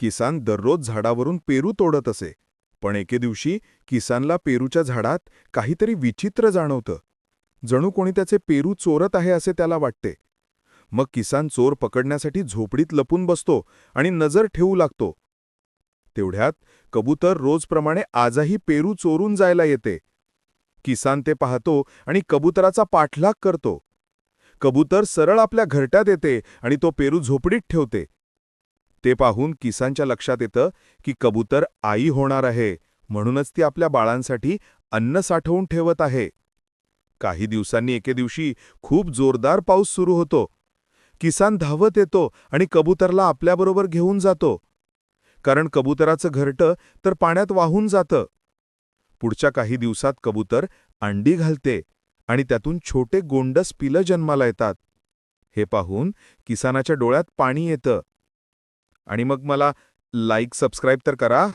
किसान दररोज झाडावरून पेरू तोडत असे. पण एके दिवशी किसानला पेरूच्या झाडात काहीतरी विचित्र जाणवतं. जणू कोणी त्याचे पेरू चोरत आहे असे त्याला वाटते. मग किसान चोर पकडण्यासाठी झोपडीत लपून बसतो आणि नजर ठेवू लागतो. तेवढ्यात कबूतर रोजप्रमाणे आजही पेरू चोरून जायला येते. किसान ते पाहतो आणि कबुतराचा पाठलाग करतो. कबूतर सरळ आपल्या घरट्यात येते आणि तो पेरू झोपडीत ठेवते. ते पाहून किसानच्या लक्षात येतं की कबूतर आई होणार आहे. म्हणूनच ती आपल्या बाळांसाठी अन्न साठवून ठेवत आहे. काही दिवसांनी एके दिवशी खूप जोरदार पाऊस सुरू होतो. किसान धावत येतो आणि कबूतरला आपल्याबरोबर घेऊन जातो. कारण कबुतराचं घरटं तर पाण्यात वाहून जातं. पुढच्या काही दिवसात कबूतर अंडी घालते आणि त्यातून छोटे गोंडस पिलं जन्माला येतात. हे पाहून किसानाच्या डोळ्यात पाणी येतं. आणि मग मला लाईक सबस्क्राईब तर करा.